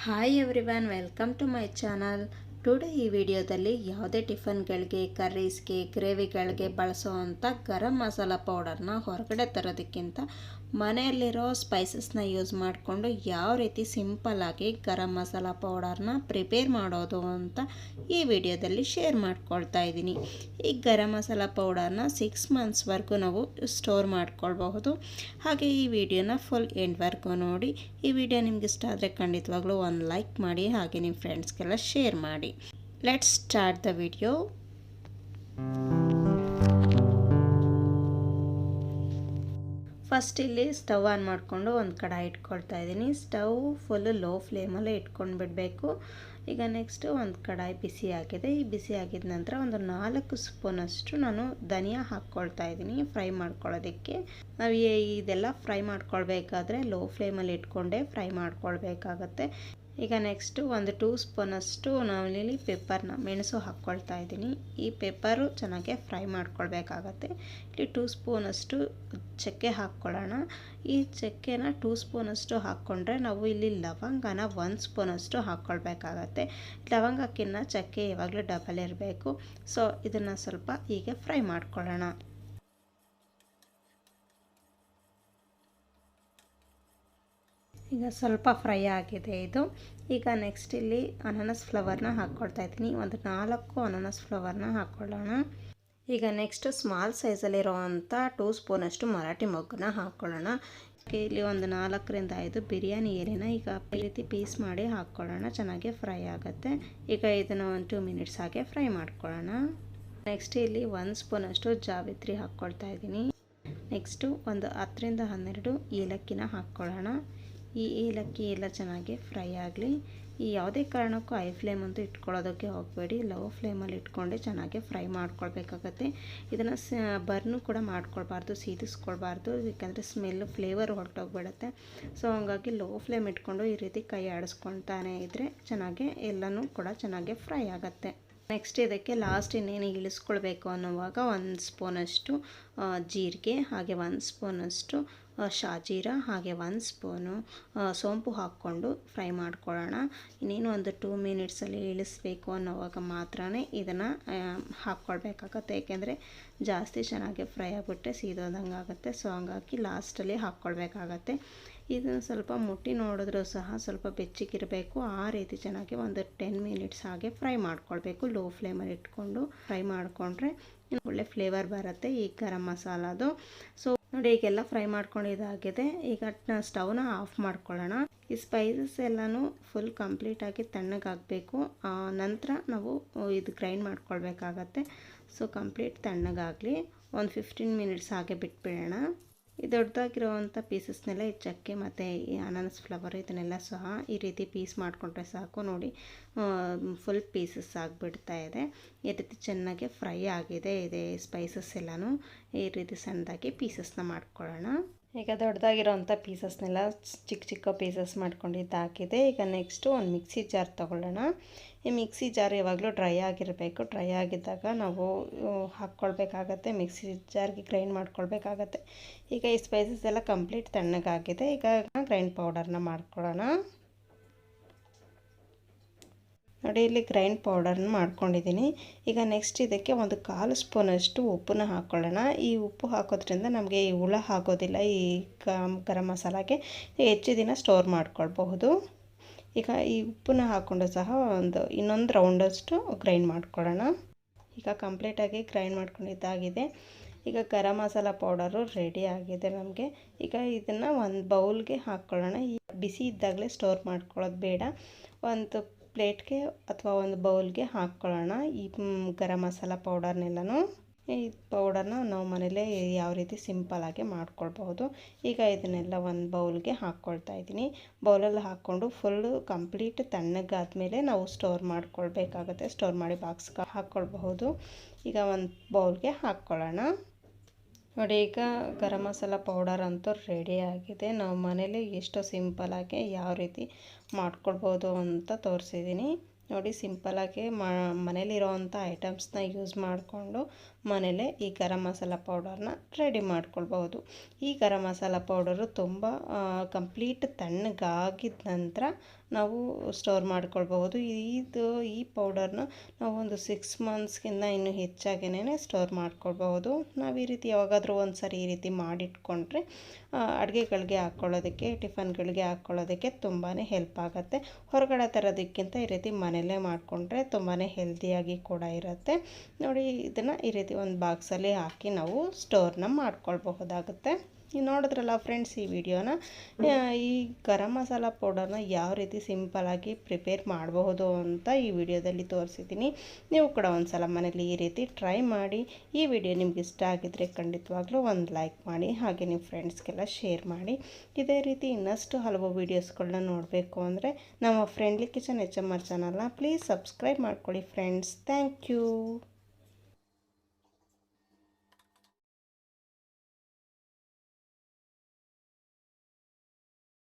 Hi everyone welcome to my channel today ಈ ವಿಡಿಯೋದಲ್ಲಿ ಯಾವುದೇ ಟಿಫನ್ಗಳಿಗೆ ಕರ್ರೀಸ್ಗೆ ಗ್ರೇವಿಗಳಿಗೆ ಬಳಸೋವಂಥ ಗರಂ ಮಸಾಲ ಪೌಡರ್ನ ಹೊರಗಡೆ ತರೋದಕ್ಕಿಂತ ಮನೆಯಲ್ಲಿರೋ ಸ್ಪೈಸಸ್ನ ಯೂಸ್ ಮಾಡಿಕೊಂಡು ಯಾವ ರೀತಿ ಸಿಂಪಲ್ಲಾಗಿ ಗರಂ ಮಸಾಲ ಪೌಡರ್ನ ಪ್ರಿಪೇರ್ ಮಾಡೋದು ಅಂತ ಈ ವಿಡಿಯೋದಲ್ಲಿ ಶೇರ್ ಮಾಡ್ಕೊಳ್ತಾ ಇದ್ದೀನಿ. ಈ ಗರಂ ಮಸಾಲ ಪೌಡರ್ನ ಸಿಕ್ಸ್ ಮಂತ್ಸ್ವರೆಗೂ ನಾವು ಸ್ಟೋರ್ ಮಾಡ್ಕೊಳ್ಬಹುದು. ಹಾಗೆ ಈ ವಿಡಿಯೋನ ಫುಲ್ ಎಂಡ್ವರೆಗೂ ನೋಡಿ. ಈ ವಿಡಿಯೋ ನಿಮ್ಗೆ ಇಷ್ಟ ಆದರೆ ಖಂಡಿತವಾಗ್ಲೂ ಒಂದು ಲೈಕ್ ಮಾಡಿ, ಹಾಗೆ ನಿಮ್ಮ ಫ್ರೆಂಡ್ಸ್ಗೆಲ್ಲ ಶೇರ್ ಮಾಡಿ. Let's start the video first ಇಲ್ಲಿ ಸ್ಟವ್ ಆನ್ ಮಾಡಿಕೊಂಡು ಒಂದು ಕಡಾಯಿ ಇಟ್ಕೊಳ್ತಾ ಇದ್ದೀನಿ. ಸ್ಟವ್ ಫುಲ್ಲು ಲೋ ಫ್ಲೇಮಲ್ಲೇ ಇಟ್ಕೊಂಡು ಬಿಡಬೇಕು. ಈಗ ನೆಕ್ಸ್ಟು ಒಂದು ಕಡಾಯಿ ಬಿಸಿ ಆಗಿದೆ. ಈ ಬಿಸಿ ಆಗಿದ ನಂತರ ಒಂದು ನಾಲ್ಕು ಸ್ಪೂನಷ್ಟು ನಾನು ಧನಿಯಾ ಹಾಕ್ಕೊಳ್ತಾ ಇದ್ದೀನಿ ಫ್ರೈ ಮಾಡ್ಕೊಳ್ಳೋದಕ್ಕೆ. ನಾವು ಇದೆಲ್ಲ ಫ್ರೈ ಮಾಡ್ಕೊಳ್ಬೇಕಾದ್ರೆ ಲೋ ಫ್ಲೇಮಲ್ಲಿ ಇಟ್ಕೊಂಡೇ ಫ್ರೈ ಮಾಡ್ಕೊಳ್ಬೇಕಾಗತ್ತೆ. ಈಗ ನೆಕ್ಸ್ಟು ಒಂದು ಟೂ ಸ್ಪೂನಷ್ಟು ನಾವಿಲ್ಲಿ ಪೆಪ್ಪರ್ನ ಮೆಣಸು ಹಾಕ್ಕೊಳ್ತಾ ಇದ್ದೀನಿ. ಈ ಪೆಪ್ಪರು ಚೆನ್ನಾಗೆ ಫ್ರೈ ಮಾಡ್ಕೊಳ್ಬೇಕಾಗತ್ತೆ. ಇಲ್ಲಿ ಟೂ ಸ್ಪೂನಷ್ಟು ಚಕ್ಕೆ ಹಾಕ್ಕೊಳ್ಳೋಣ. ಈ ಚಕ್ಕೆನ ಟೂ ಸ್ಪೂನಷ್ಟು ಹಾಕ್ಕೊಂಡ್ರೆ ನಾವು ಇಲ್ಲಿ ಲವಂಗನ ಒಂದು ಸ್ಪೂನಷ್ಟು ಹಾಕ್ಕೊಳ್ಬೇಕಾಗತ್ತೆ. ಲವಂಗಕ್ಕಿನ್ನ ಚಕ್ಕೆ ಯಾವಾಗಲೂ ಡಬಲ್ ಇರಬೇಕು. ಸೊ ಇದನ್ನು ಸ್ವಲ್ಪ ಹೀಗೆ ಫ್ರೈ ಮಾಡ್ಕೊಳ್ಳೋಣ. ಈಗ ಸ್ವಲ್ಪ ಫ್ರೈ ಆಗಿದೆ ಇದು. ಈಗ ನೆಕ್ಸ್ಟ್ ಇಲ್ಲಿ ಅನಾನಸ್ ಫ್ಲವರ್ನ ಹಾಕ್ಕೊಳ್ತಾ ಇದ್ದೀನಿ. ಒಂದು ನಾಲ್ಕು ಅನಾನಸ್ ಫ್ಲವರ್ನ ಹಾಕ್ಕೊಳ್ಳೋಣ ಈಗ ನೆಕ್ಸ್ಟ್ ಸ್ಮಾಲ್ ಸೈಜಲ್ಲಿರುವಂಥ ಟೂ ಸ್ಪೂನಷ್ಟು ಮರಾಠಿ ಮೊಗ್ಗನ್ನ ಹಾಕ್ಕೊಳ್ಳೋಣ ಇಲ್ಲಿ ಒಂದು ನಾಲ್ಕರಿಂದ ಐದು ಬಿರಿಯಾನಿ ಎಲೆನ ಈಗ ಈ ರೀತಿ ಪೀಸ್ ಮಾಡಿ ಹಾಕ್ಕೊಳ್ಳೋಣ ಚೆನ್ನಾಗಿ ಫ್ರೈ ಆಗುತ್ತೆ. ಈಗ ಇದನ್ನು ಒಂದು ಟೂ ಮಿನಿಟ್ಸ್ ಹಾಗೆ ಫ್ರೈ ಮಾಡ್ಕೊಳ್ಳೋಣ. ನೆಕ್ಸ್ಟ್ ಇಲ್ಲಿ ಒಂದು ಸ್ಪೂನಷ್ಟು ಜಾವಿತ್ರಿ ಹಾಕ್ಕೊಳ್ತಾ ಇದ್ದೀನಿ. ನೆಕ್ಸ್ಟು ಒಂದು ಹತ್ತರಿಂದ ಹನ್ನೆರಡು ಏಲಕ್ಕಿನ ಹಾಕ್ಕೊಳ್ಳೋಣ ಈ ಏಲಕ್ಕಿ ಎಲ್ಲ ಚೆನ್ನಾಗಿ ಫ್ರೈ ಆಗಲಿ. ಈ ಯಾವುದೇ ಕಾರಣಕ್ಕೂ ಐ ಫ್ಲೇಮ್ ಅಂತೂ ಇಟ್ಕೊಳ್ಳೋದಕ್ಕೆ ಹೋಗಬೇಡಿ. ಲೋ ಫ್ಲೇಮಲ್ಲಿ ಇಟ್ಕೊಂಡೆ ಚೆನ್ನಾಗಿ ಫ್ರೈ ಮಾಡ್ಕೊಳ್ಬೇಕಾಗತ್ತೆ. ಇದನ್ನು ಸ ಬರ್ನು ಕೂಡ ಮಾಡ್ಕೊಳ್ಬಾರ್ದು, ಸೀದಿಸ್ಕೊಳ್ಬಾರ್ದು. ಯಾಕಂದರೆ ಸ್ಮೆಲ್ಲು ಫ್ಲೇವರ್ ಹೊರಟೋಗ್ಬಿಡುತ್ತೆ. ಸೊ ಹಂಗಾಗಿ ಲೋ ಫ್ಲೇಮ್ ಇಟ್ಕೊಂಡು ಈ ರೀತಿ ಕೈ ಆಡಿಸ್ಕೊಳ್ತಾನೆ ಇದ್ದರೆ ಚೆನ್ನಾಗಿ ಎಲ್ಲನೂ ಕೂಡ ಚೆನ್ನಾಗಿ ಫ್ರೈ ಆಗುತ್ತೆ. ನೆಕ್ಸ್ಟ್ ಇದಕ್ಕೆ ಲಾಸ್ಟ್ ಇನ್ನೇನು ಇಳಿಸ್ಕೊಳ್ಬೇಕು ಅನ್ನುವಾಗ ಒಂದು ಸ್ಪೂನಷ್ಟು ಜೀರಿಗೆ, ಹಾಗೆ ಒಂದು ಸ್ಪೂನಷ್ಟು ಶಾಜೀರ, ಹಾಗೆ ಒಂದು ಸ್ಪೂನು ಸೋಂಪು ಹಾಕ್ಕೊಂಡು ಫ್ರೈ ಮಾಡ್ಕೊಳ್ಳೋಣ. ಇನ್ನೇನು ಒಂದು ಟೂ ಮಿನಿಟ್ಸಲ್ಲಿ ಇಳಿಸ್ಬೇಕು ಅನ್ನೋವಾಗ ಮಾತ್ರ ಇದನ್ನು ಹಾಕ್ಕೊಳ್ಬೇಕಾಗತ್ತೆ. ಏಕೆಂದರೆ ಜಾಸ್ತಿ ಚೆನ್ನಾಗಿ ಫ್ರೈ ಆಗಿಬಿಟ್ಟೆ ಸೀದೋದಂಗೆ ಆಗುತ್ತೆ. ಸೊ ಹಂಗಾಗಿ ಲಾಸ್ಟಲ್ಲಿ ಹಾಕ್ಕೊಳ್ಬೇಕಾಗತ್ತೆ. ಇದನ್ನು ಸ್ವಲ್ಪ ಮುಟ್ಟಿ ನೋಡಿದ್ರೂ ಸಹ ಸ್ವಲ್ಪ ಬೆಚ್ಚಗಿರಬೇಕು. ಆ ರೀತಿ ಚೆನ್ನಾಗಿ ಒಂದು ಟೆನ್ ಮಿನಿಟ್ಸ್ ಹಾಗೆ ಫ್ರೈ ಮಾಡ್ಕೊಳ್ಬೇಕು. ಲೋ ಫ್ಲೇಮಲ್ಲಿ ಇಟ್ಕೊಂಡು ಫ್ರೈ ಮಾಡಿಕೊಂಡ್ರೆ ಒಳ್ಳೆ ಫ್ಲೇವರ್ ಬರುತ್ತೆ ಈ ಗರಂ ಮಸಾಲದು. ಸೊ ನೋಡಿ, ಈಗೆಲ್ಲ ಫ್ರೈ ಮಾಡ್ಕೊಂಡಿದ್ದಾಗಿದೆ ಈಗ ಸ್ಟವ್ನ ಆಫ್ ಮಾಡ್ಕೊಳ್ಳೋಣ. ಈ ಸ್ಪೈಸಸ್ ಎಲ್ಲನೂ ಫುಲ್ ಕಂಪ್ಲೀಟಾಗಿ ತಣ್ಣಗಾಗಬೇಕು ನಂತರ ನಾವು ಇದು ಗ್ರೈಂಡ್ ಮಾಡ್ಕೊಳ್ಬೇಕಾಗತ್ತೆ. ಸೊ ಕಂಪ್ಲೀಟ್ ತಣ್ಣಗಾಗಲಿ. ಒಂದು ಫಿಫ್ಟೀನ್ ಮಿನಿಟ್ಸ್ ಹಾಗೆ ಬಿಟ್ಬಿಡೋಣ. ಈ ದೊಡ್ಡದಾಗಿರೋವಂಥ ಪೀಸಸ್ನೆಲ್ಲ ಈ ಚಕ್ಕೆ ಮತ್ತು ಈ ಅನಾನಸ್ ಫ್ಲವರ್ ಇದನ್ನೆಲ್ಲ ಸಹ ಈ ರೀತಿ ಪೀಸ್ ಮಾಡಿಕೊಂಡ್ರೆ ಸಾಕು. ನೋಡಿ ಫುಲ್ ಪೀಸಸ್ ಆಗಿಬಿಡ್ತಾ ಇದೆ. ಈ ರೀತಿ ಚೆನ್ನಾಗಿ ಫ್ರೈ ಆಗಿದೆ ಇದೆ ಸ್ಪೈಸಸ್ ಎಲ್ಲನೂ. ಈ ರೀತಿ ಸಣ್ಣದಾಗಿ ಪೀಸಸ್ನ ಮಾಡ್ಕೊಳ್ಳೋಣ. ಈಗ ದೊಡ್ಡದಾಗಿರೋವಂಥ ಪೀಸಸ್ನೆಲ್ಲ ಚಿಕ್ಕ ಚಿಕ್ಕ ಪೀಸಸ್ ಮಾಡ್ಕೊಂಡಿದ್ದು ಹಾಕಿದೆ ಈಗ ನೆಕ್ಸ್ಟು ಒಂದು ಮಿಕ್ಸಿ ಜಾರ್ ತೊಗೊಳ್ಳೋಣ. ಈ ಮಿಕ್ಸಿ ಜಾರ್ ಯಾವಾಗಲೂ ಡ್ರೈ ಆಗಿರಬೇಕು. ಡ್ರೈ ಆಗಿದ್ದಾಗ ನಾವು ಹಾಕ್ಕೊಳ್ಬೇಕಾಗತ್ತೆ. ಮಿಕ್ಸಿ ಜಾರ್ಗೆ ಗ್ರೈಂಡ್ ಮಾಡ್ಕೊಳ್ಬೇಕಾಗತ್ತೆ. ಈಗ ಈ ಸ್ಪೈಸಸ್ ಎಲ್ಲ ಕಂಪ್ಲೀಟ್ ತಣ್ಣಗಾಗಿದೆ. ಈಗ ಗ್ರೈಂಡ್ ಪೌಡರ್ನ ಮಾಡ್ಕೊಳ್ಳೋಣ. ನೋಡಿ, ಇಲ್ಲಿ ಗ್ರೈಂಡ್ ಪೌಡರ್ನ ಮಾಡ್ಕೊಂಡಿದ್ದೀನಿ. ಈಗ ನೆಕ್ಸ್ಟ್ ಇದಕ್ಕೆ ಒಂದು ಕಾಲು ಸ್ಪೂನಷ್ಟು ಉಪ್ಪನ್ನ ಹಾಕ್ಕೊಳ್ಳೋಣ ಈ ಉಪ್ಪು ಹಾಕೋದ್ರಿಂದ ನಮಗೆ ಈ ಹುಳ ಆಗೋದಿಲ್ಲ. ಈ ಗರಂ ಮಸಾಲಾಗೆ ಹೆಚ್ಚು ದಿನ ಸ್ಟೋರ್ ಮಾಡ್ಕೊಳ್ಬಹುದು. ಈಗ ಈ ಉಪ್ಪನ್ನ ಹಾಕ್ಕೊಂಡು ಸಹ ಒಂದು ಇನ್ನೊಂದು ರೌಂಡಷ್ಟು ಗ್ರೈಂಡ್ ಮಾಡ್ಕೊಳ್ಳೋಣ ಈಗ ಕಂಪ್ಲೀಟಾಗಿ ಗ್ರೈಂಡ್ ಮಾಡ್ಕೊಂಡಿದ್ದಾಗಿದೆ ಈಗ ಗರಂ ಮಸಾಲ ಪೌಡರು ರೆಡಿ ಆಗಿದೆ ನಮಗೆ. ಈಗ ಇದನ್ನು ಒಂದು ಬೌಲ್ಗೆ ಹಾಕ್ಕೊಳ್ಳೋಣ ಈ ಬಿಸಿ ಇದ್ದಾಗಲೇ ಸ್ಟೋರ್ ಮಾಡ್ಕೊಳ್ಳೋದು ಬೇಡ. ಒಂದು ಪ್ಲೇಟ್ಗೆ ಅಥವಾ ಒಂದು ಬೌಲ್ಗೆ ಹಾಕ್ಕೊಳ್ಳೋಣ ಈ ಗರಂ ಮಸಾಲ ಪೌಡರ್ನೆಲ್ಲನೂ ಈ ಪೌಡರ್ನ ನಾವು ಮನೆಯಲ್ಲೇ ಯಾವ ರೀತಿ ಸಿಂಪಲಾಗಿ ಮಾಡ್ಕೊಳ್ಬಹುದು. ಈಗ ಇದನ್ನೆಲ್ಲ ಒಂದು ಬೌಲ್ಗೆ ಹಾಕ್ಕೊಳ್ತಾ ಇದ್ದೀನಿ. ಬೌಲಲ್ಲಿ ಹಾಕ್ಕೊಂಡು ಫುಲ್ಲು ಕಂಪ್ಲೀಟ್ ತಣ್ಣಗಾದ್ಮೇಲೆ ನಾವು ಸ್ಟೋರ್ ಮಾಡ್ಕೊಳ್ಬೇಕಾಗತ್ತೆ. ಸ್ಟೋರ್ ಮಾಡಿ ಬಾಕ್ಸ್ಗೆ ಹಾಕ್ಕೊಳ್ಬಹುದು ಈಗ ಒಂದು ಬೌಲ್ಗೆ ಹಾಕ್ಕೊಳ್ಳೋಣ ನೋಡಿ, ಈಗ ಗರಂ ಮಸಾಲ ಪೌಡರ್ ಅಂತೂ ರೆಡಿ ಆಗಿದೆ. ನಾವು ಮನೇಲಿ ಎಷ್ಟು ಸಿಂಪಲಾಗಿ ಯಾವ ರೀತಿ ಮಾಡ್ಕೊಳ್ಬೋದು ಅಂತ ತೋರಿಸಿದ್ದೀನಿ. ನೋಡಿ ಸಿಂಪಲಾಗಿ ಮನೇಲಿರೋವಂಥ ಐಟಮ್ಸ್ನ ಯೂಸ್ ಮಾಡಿಕೊಂಡು ಮನೇಲೇ ಈ ಗರಂ ಮಸಾಲ ಪೌಡರ್ನ ರೆಡಿ ಮಾಡ್ಕೊಳ್ಬಹುದು. ಈ ಗರಂ ಮಸಾಲ ಪೌಡರು ತುಂಬ ಕಂಪ್ಲೀಟ್ ತಣ್ಣಗಾಗಿದ ನಂತರ ನಾವು ಸ್ಟೋರ್ ಮಾಡ್ಕೊಳ್ಬಹುದು. ಇದು, ಈ ಪೌಡರ್ನ ನಾವು ಒಂದು ಸಿಕ್ಸ್ ಮಂತ್ಸ್ಗಿಂತ ಇನ್ನೂ ಹೆಚ್ಚಾಗಿನೇ ಸ್ಟೋರ್ ಮಾಡ್ಕೊಳ್ಬಹುದು. ನಾವು ಈ ರೀತಿ ಯಾವಾಗಾದರೂ ಒಂದು ಸರಿ ಈ ರೀತಿ ಮಾಡಿಟ್ಕೊಂಡ್ರೆ ಅಡುಗೆಗಳಿಗೆ ಹಾಕ್ಕೊಳ್ಳೋದಕ್ಕೆ ಟಿಫನ್ಗಳಿಗೆ ಹಾಕ್ಕೊಳ್ಳೋದಕ್ಕೆ ತುಂಬಾ ಹೆಲ್ಪ್ ಆಗುತ್ತೆ. ಹೊರಗಡೆ ತರೋದಕ್ಕಿಂತ ಈ ರೀತಿ ಮನೆಯಲ್ಲೇ ಮಾಡಿಕೊಂಡ್ರೆ ತುಂಬಾ ಹೆಲ್ದಿಯಾಗಿ ಕೂಡ ಇರುತ್ತೆ. ನೋಡಿ, ಇದನ್ನು ಈ ರೀತಿ ಒಂದು ಬಾಕ್ಸಲ್ಲಿ ಹಾಕಿ ನಾವು ಸ್ಟೋರ್ನ ಮಾಡ್ಕೊಳ್ಬಹುದಾಗುತ್ತೆ. ನೀವು ನೋಡಿದ್ರಲ್ಲ ಫ್ರೆಂಡ್ಸ್ ಈ ವಿಡಿಯೋನ? ಈ ಗರಂ ಮಸಾಲ ಪೌಡರ್ನ ಯಾವ ರೀತಿ ಸಿಂಪಲಾಗಿ ಪ್ರಿಪೇರ್ ಮಾಡಬಹುದು ಅಂತ ಈ ವಿಡಿಯೋದಲ್ಲಿ ತೋರಿಸಿದ್ದೀನಿ. ನೀವು ಕೂಡ ಒಂದು ಸಲ ಮನೇಲಿ ಈ ರೀತಿ ಟ್ರೈ ಮಾಡಿ. ಈ ವಿಡಿಯೋ ನಿಮ್ಗೆ ಇಷ್ಟ ಆಗಿದ್ದರೆ ಖಂಡಿತವಾಗ್ಲೂ ಒಂದು ಲೈಕ್ ಮಾಡಿ, ಹಾಗೆ ನಿಮ್ಮ ಫ್ರೆಂಡ್ಸ್ಗೆಲ್ಲ ಶೇರ್ ಮಾಡಿ. ಇದೇ ರೀತಿ ಇನ್ನಷ್ಟು ಹಲವು ವೀಡಿಯೋಸ್ಗಳನ್ನ ನೋಡಬೇಕು ಅಂದರೆ ನಮ್ಮ friendly kitchen H M R ಚಾನಲ್ನ ಪ್ಲೀಸ್ ಸಬ್ಸ್ಕ್ರೈಬ್ ಮಾಡ್ಕೊಳ್ಳಿ ಫ್ರೆಂಡ್ಸ್. Thank you